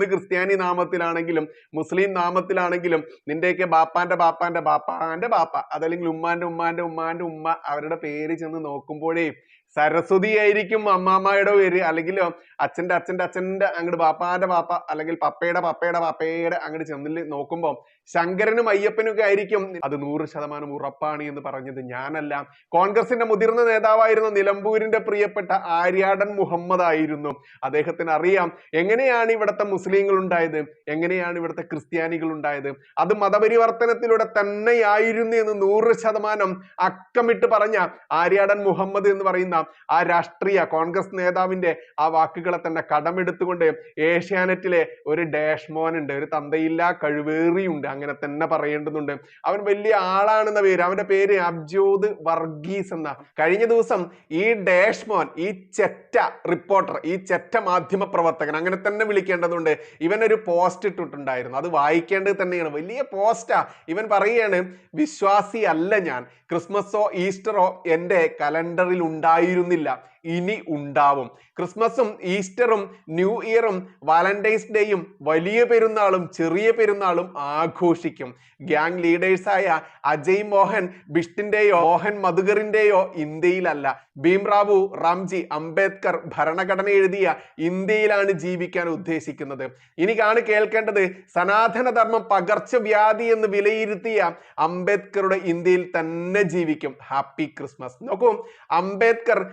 ഒന്ന് ക്രിസ്ത്യാനി നാമത്തിലാണെങ്കിലും മുസ്ലിം നാമത്തിലാണെങ്കിലും നിന്റെയൊക്കെ ബാപ്പാന്റെ ബാപ്പാന്റെ ബാപ്പാന്റെ ബാപ്പ അതല്ലെങ്കിൽ ഉമ്മാന്റെ ഉമ്മാന്റെ ഉമ്മാന്റെ ഉമ്മ അവരുടെ പേര് ചെന്ന് നോക്കുമ്പോഴേ സരസ്വതി ആയിരിക്കും അമ്മാമ്മയുടെ പേര്. അല്ലെങ്കിൽ അച്ഛന്റെ അച്ഛന്റെ അച്ഛന്റെ അങ്ങോട്ട് ബാപ്പാന്റെ ബാപ്പ അല്ലെങ്കിൽ പപ്പയുടെ പപ്പയുടെ പപ്പയുടെ അങ്ങോട്ട് ചെന്നിൽ നോക്കുമ്പോൾ ശങ്കരനും അയ്യപ്പനും ഒക്കെ ആയിരിക്കും. അത് നൂറ് ശതമാനം ഉറപ്പാണ് എന്ന് പറഞ്ഞത് ഞാനല്ല. കോൺഗ്രസിന്റെ മുതിർന്ന നേതാവായിരുന്ന നിലമ്പൂരിന്റെ പ്രിയപ്പെട്ട ആര്യാടൻ മുഹമ്മദ് ആയിരുന്നു. അദ്ദേഹത്തിന് അറിയാം എങ്ങനെയാണ് ഇവിടുത്തെ മുസ്ലിങ്ങൾ ഉണ്ടായത് എങ്ങനെയാണ് ഇവിടുത്തെ ക്രിസ്ത്യാനികൾ ഉണ്ടായത്. അത് മതപരിവർത്തനത്തിലൂടെ തന്നെയായിരുന്നു എന്ന് നൂറ് ശതമാനം അക്കമിട്ട് പറഞ്ഞ ആര്യാടൻ മുഹമ്മദ് എന്ന് പറയുന്ന ആ രാഷ്ട്രീയ കോൺഗ്രസ് നേതാവിന്റെ ആ വാക്കുകളെ തന്നെ കടമെടുത്തുകൊണ്ട് ഏഷ്യാനെറ്റിലെ ഒരു ഡാഷ്മോൻ ഉണ്ട് ഒരു തന്തയില്ല കഴിവേറിയുണ്ട് അങ്ങനെ തന്നെ പറയേണ്ടതുണ്ട് അവൻ വലിയ ആളാണെന്ന പേര് അവന്റെ പേര് അബ്ജോദ് വർഗീസ് എന്ന. കഴിഞ്ഞ ദിവസം ഈ ഡാഷ്മോൻ ഈ ചെറ്റ റിപ്പോർട്ടർ ഈ ചെറ്റ മാധ്യമ പ്രവർത്തകൻ അങ്ങനെ തന്നെ വിളിക്കേണ്ടതുണ്ട്. ഇവൻ ഒരു പോസ്റ്റ് ഇട്ടിട്ടുണ്ടായിരുന്നു. അത് വായിക്കേണ്ടത് തന്നെയാണ്. വലിയ പോസ്റ്റാ. ഇവൻ പറയുകയാണ് വിശ്വാസി അല്ല ഞാൻ. ക്രിസ്മസോ ഈസ്റ്ററോ എന്റെ കലണ്ടറിൽ ഉണ്ടായിരുന്നില്ല. ഇനി ഉണ്ടാവും. ക്രിസ്മസും ഈസ്റ്ററും ന്യൂ ഇയറും വാലന്റൈൻസ് ഡേയും വലിയ പെരുന്നാളും ചെറിയ പെരുന്നാളും ആഘോഷിക്കും. ഗ്യാങ് ലീഡേഴ്സായ അജയ് മോഹൻ ബിഷ്ടിന്റെയോ മോഹൻ മധുകറിന്റെയോ ഇന്ത്യയിലല്ല. ഭീംറാവു റാംജി അംബേദ്കർ ഭരണഘടന എഴുതിയ ഇന്ത്യയിലാണ് ജീവിക്കാൻ ഉദ്ദേശിക്കുന്നത്. ഇനി കാണു കേൾക്കേണ്ടത് സനാതനധർമ്മം പകർച്ചവ്യാധി എന്ന് വിലയിരുത്തിയ അംബേദ്കറുടെ ഇന്ത്യയിൽ തന്നെ ജീവിക്കും. Happy Christmas. നോക്കൂ അംബേദ്കർ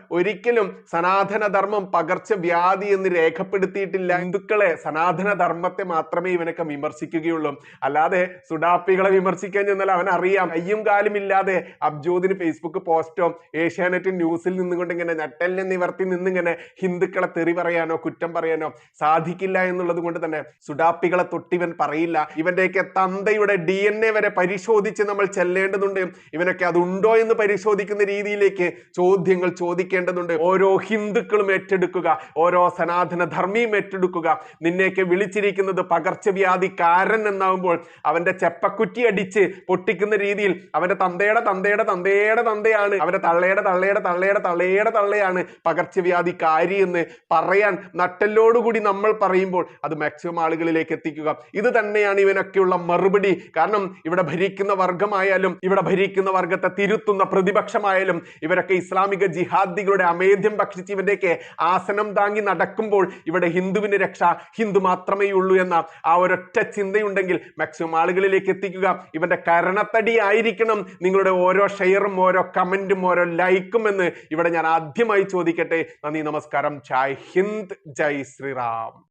ഒരിക്കലും സനാതനധർമ്മം പകർച്ചവ്യാധി എന്ന് രേഖപ്പെടുത്തിയിട്ടില്ല. ഹിന്ദുക്കളെ സനാതനധർമ്മത്തെ മാത്രമേ ഇവനൊക്കെ വിമർശിക്കുകയുള്ളൂ. അല്ലാതെ സുഡാപ്പികളെ വിമർശിക്കാൻ ചെന്നാൽ അവൻ അറിയാം കയ്യും കാലും ഇല്ലാതെ അബ്ജോദിന് ഫേസ്ബുക്ക് പോസ്റ്റോ ഏഷ്യാനെറ്റ് ന്യൂസിൽ നിന്നുകൊണ്ട് ഇങ്ങനെ നട്ടലിനെ നിവർത്തി നിന്നിങ്ങനെ ഹിന്ദുക്കളെ തെറി പറയാനോ കുറ്റം പറയാനോ സാധിക്കില്ല എന്നുള്ളത് കൊണ്ട് തന്നെ സുഡാപ്പികളെ തൊട്ടിവൻ പറയില്ല. ഇവന്റെയൊക്കെ തന്തയുടെ ഡി എൻ എ വരെ പരിശോധിച്ച് നമ്മൾ ചെല്ലേണ്ടതുണ്ട്. ഇവനൊക്കെ അതുണ്ടോ എന്ന് പരിശോധിക്കുന്ന രീതിയിലേക്ക് ചോദ്യങ്ങൾ ചോദിക്കേണ്ടതുണ്ട്. ഓരോ ഹിന്ദുക്കളും ഏറ്റെടുക്കുക ഓരോ സനാതന ധർമ്മിയും ഏറ്റെടുക്കുക. നിന്നെയൊക്കെ വിളിച്ചിരിക്കുന്നത് പകർച്ചവ്യാധിക്കാരൻ എന്നാവുമ്പോൾ അവന്റെ ചെപ്പക്കുറ്റി അടിച്ച് പൊട്ടിക്കുന്ന രീതിയിൽ അവന്റെ തന്തയുടെ തന്തയുടെ തന്തയുടെ തന്തയാണ് അവന്റെ തള്ളയുടെ തള്ളയുടെ തള്ളയുടെ തള്ളയുടെ തള്ളയാണ് പകർച്ചവ്യാധിക്കാരി എന്ന് പറയാൻ നട്ടല്ലോടുകൂടി നമ്മൾ പറയുമ്പോൾ അത് മാക്സിമം ആളുകളിലേക്ക് എത്തിക്കുക. ഇത് തന്നെയാണ് ഇവനൊക്കെയുള്ള മറുപടി. കാരണം ഇവിടെ ഭരിക്കുന്ന വർഗമായാലും ഇവിടെ ഭരിക്കുന്ന വർഗത്തെ തിരുത്തുന്ന പ്രതിപക്ഷമായാലും ഇവരൊക്കെ ഇസ്ലാമിക ജിഹാദികളുടെ അമേദ്യം ഭക്ഷിച്ച് ഇവന്റെയൊക്കെ ആസനം താങ്ങി നടക്കുമ്പോൾ ഇവിടെ ഹിന്ദുവിന് രക്ഷ ഹിന്ദു മാത്രമേ ഉള്ളൂ എന്ന ആ ഒരൊറ്റ ചിന്തയുണ്ടെങ്കിൽ മാക്സിമം ആളുകളിലേക്ക് എത്തിക്കുക. ഇവന്റെ കരണത്തടി ആയിരിക്കണം നിങ്ങളുടെ ഓരോ ഷെയറും ഓരോ കമന്റും ഓരോ ലൈക്കും എന്ന് ഇവിടെ ഞാൻ ആദ്യമായി ചോദിക്കട്ടെ. നന്ദി നമസ്കാരം. ജയ് ഹിന്ദ് ജയ് ശ്രീറാം.